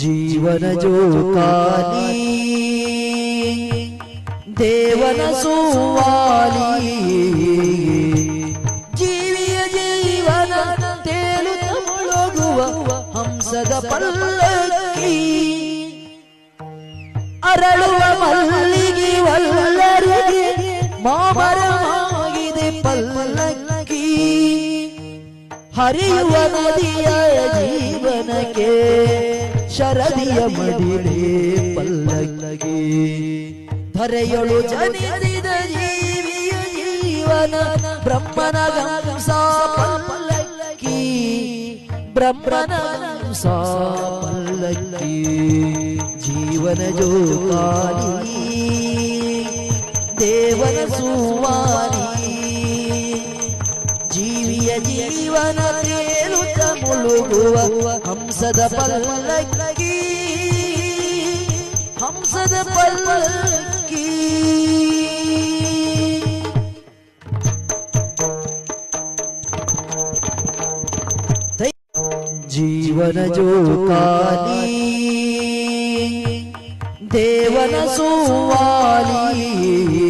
ಜೀವನ ಜೋಕಾಲಿ ದೇವನ ಸುವಾಲಿ ಜೀವಿಯ ಜೀವನ ತೇಲುತ್ತ ಮುಳುಗುವ ಹಂಸದ ಪಲ್ಲಕ್ಕಿ ಅರಳುವ ಮಲ್ಲಿಗೆ ವಲ್ಲರಿಗೆ ಮಾಮರವಾಗಿದೆ ಪಲ್ಲಕ್ಕಿ ಹರಿಯುವ ನದಿಯ ಜೀವನಕ್ಕೆ ಶರದಿಯ ಮಡಿಲೆ ಪಲ್ಲಕ್ಕಿ ಧರೆಯೊಳು ಜನಿಸಿದ ಜೀವಿಯ ಜೀವನ ಬ್ರಹ್ಮನ ಗಂಸ ಪಲ್ಲಕ್ಕಿ. ಬ್ರಹ್ಮನ ಗಂಸ ಪಲ್ಲಕ್ಕಿ. ಜೀವನ ಜೋಕಾಲಿ. ದೇವನ ಸುವಾರಿ ಜೀವಿಯ ಜೀವನ ತೇಲುತ್ತ ಮುಳುಗುವ हम सद हमसद जीवन जो काली देवन सुवाली।